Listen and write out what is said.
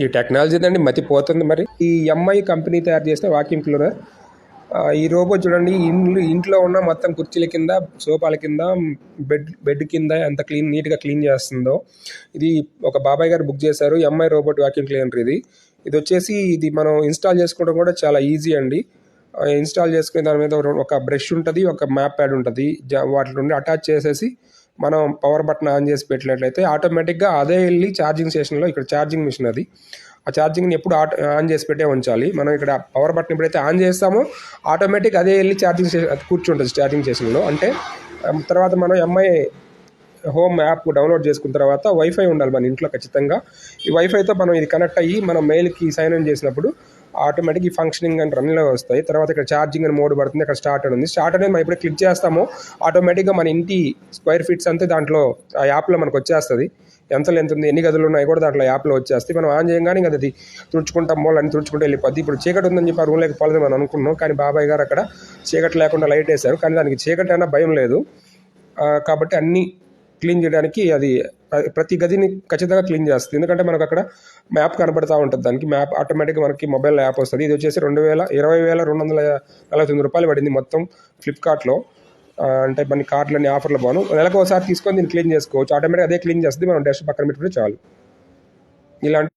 ఈ టెక్నాలజీ అండి మతిపోతుంది మరి. ఈ ఎంఐ కంపెనీ తయారు చేసిన వాక్యూమ్ క్లీనర్. ఈ రోబో చూడండి ఇంట్లో ఇంట్లో ఉన్న మొత్తం కుర్చీల కింద సోఫాల కింద బెడ్ బెడ్ కింద ఎంత క్లీన్ నీట్గా క్లీన్ చేస్తుందో. ఇది ఒక బాబాయ్ గారు బుక్ చేశారు ఎంఐ రోబోట్ వాక్యూమ్ క్లీనర్ ఇది. ఇది వచ్చేసి ఇది మనం ఇన్స్టాల్ చేసుకోవడం కూడా చాలా ఈజీ అండి. ఇన్స్టాల్ చేసుకునే దాని మీద ఒక- బ్రష్ ఉంటుంది ఒక మ్యాప్ ప్యాడ్ ఉంటుంది. జా- వాటి నుండి అటాచ్ చేసేసి మనం పవర్ బటన్ ఆన్ చేసి పెట్టినట్లయితే ఆటోమేటిక్గా అదే వెళ్ళి ఛార్జింగ్ స్టేషన్లో ఇక్కడ ఛార్జింగ్ మిషన్ అది. ఆ ఛార్జింగ్ని ఎప్పుడు ఆటో ఆన్ చేసి పెట్టే ఉంచాలి. మనం ఇక్కడ పవర్ బటన్ ఎప్పుడైతే ఆన్ చేస్తామో ఆటోమేటిక్ అదే వెళ్ళి ఛార్జింగ్ స్టేషన్ కూర్చుంటుంది ఛార్జింగ్ స్టేషన్లో అంటే తర్వాత మనం ఎంఐ హోమ్ యాప్ డౌన్లోడ్ చేసుకున్న తర్వాత వైఫై ఉండాలి మన ఇంట్లో ఖచ్చితంగా. ఈ వైఫైతో మనం ఇది కనెక్ట్ అయ్యి మనం మెయిల్కి సైన్ ఇన్ చేసినప్పుడు ఆటోమేటిక్ ఈ ఫంక్షనింగ్ అని రన్లో వస్తాయి. తర్వాత ఇక్కడ ఛార్జింగ్ అని మోడ్ పడుతుంది అక్కడ స్టార్ట్ అని ఉంది. స్టార్ట్ అనేది మనం ఇప్పుడు క్లిక్ చేస్తామో ఆటోమేటిక్గా మన ఇంటి స్క్వేర్ ఫీట్స్ అంతే దాంట్లో ఆ యాప్లో మనకు వచ్చేస్తుంది. ఎంత లెంత్ ఉంది ఎన్ని గదులు ఉన్నాయి కూడా దాంట్లో యాప్లో వచ్చేస్తాయి మనం ఆన్ చేయగానే ఇంకా అది తుడుచుకుంటాం మూల అని తుడుచుకుంటూ వెళ్ళిపోద్ది. ఇప్పుడు చీకటి ఉందని చెప్పి ఆ రూమ్ లేకపోలేదు మనం అనుకున్నాం కానీ బాబాయ్ గారు అక్కడ చీకటి లేకుండా లైట్ వేశారు. కానీ దానికి చీకటి అయినా భయం లేదు. కాబట్టి అన్ని క్లీన్ చేయడానికి అది ప్రతి గదిని ఖచ్చితంగా క్లీన్ చేస్తుంది. ఎందుకంటే మనకు అక్కడ మ్యాప్ కనబడతా ఉంటుంది దానికి. మ్యాప్ ఆటోమేటిక్గా మనకి మొబైల్ యాప్ వస్తుంది. ఇది వచ్చేసి రెండు వేల ఇరవై వేల రెండు వందల నలభై తొమ్మిది రూపాయలు పడింది మొత్తం ఫ్లిప్కార్ట్లో. అంటే మన కార్డులన్నీ ఆఫర్లు పోను. నెలకు ఒకసారి తీసుకొని దీన్ని క్లీన్ చేసుకోవచ్చు. ఆటోమేటిక్గా అదే క్లీన్ చేస్తుంది. మనం డస్ట్ పక్కన పెట్టుకుంటే చాలు. ఇలాంటి